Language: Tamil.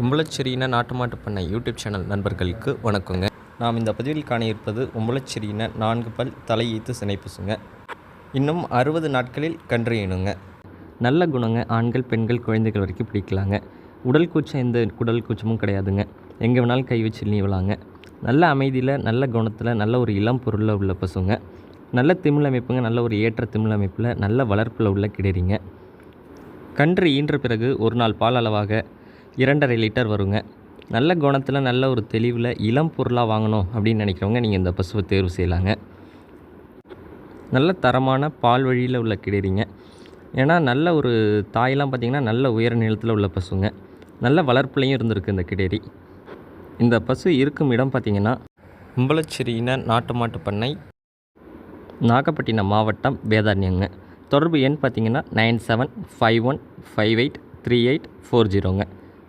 உம்பளச்சேரியின நாட்டு மாட்டு பண்ணை யூடியூப் சேனல் நண்பர்களுக்கு வணக்கங்க. நாம் இந்த பதிவில் காண இருப்பது உம்பளச்சேரியின நான்கு பல் தலையீத்து சினைப்புசுங்க. சினை பசுங்க இன்னும் அறுபது நாட்களில் கன்று ஈனுங்க நல்ல குணங்க ஆண்கள் பெண்கள் குழந்தைகள் வரைக்கும் பிடிக்கலாங்க. உடல் கூச்சம் எந்த குடல் கூச்சமும் கிடையாதுங்க. எங்கே வேணாலும் கை வச்சு நீவலாங்க. நல்ல அமைதியில் நல்ல குணத்தில் நல்ல ஒரு இளம் பொருளில் உள்ள பசுங்க. நல்ல திமிழ் அமைப்புங்க நல்ல ஒரு ஏற்ற திமிழ் அமைப்பில் நல்ல வளர்ப்பில் உள்ள கிடைறீங்க கன்று ஈன்ற பிறகு ஒரு நாள் பால் அளவாக இரண்டரை லிட்டர் வருங்க. நல்ல குணத்தில் நல்ல ஒரு தெளிவில் இளம் பொருளாக வாங்கணும் அப்படின்னு நினைக்கிறவங்க நீங்கள் இந்த பசுவை தேர்வு செய்யலாங்க. நல்ல தரமான பால் வழியில் உள்ள கிடைறீங்க ஏன்னா நல்ல ஒரு தாயெல்லாம் பார்த்திங்கன்னா நல்ல உயர நிலத்தில் உள்ள பசுங்க. நல்ல வளர்ப்புலையும் இருந்திருக்கு இந்த கிடேரி. இந்த பசு இருக்கும் இடம் பார்த்திங்கன்னா கும்பலச்சேரியின நாட்டு மாட்டு பண்ணை நாகப்பட்டினம் மாவட்டம் வேதாரண்யங்க. தொடர்பு எண் பார்த்தீங்கன்னா nine seven five one five eight three eight four ஜீரோங்க.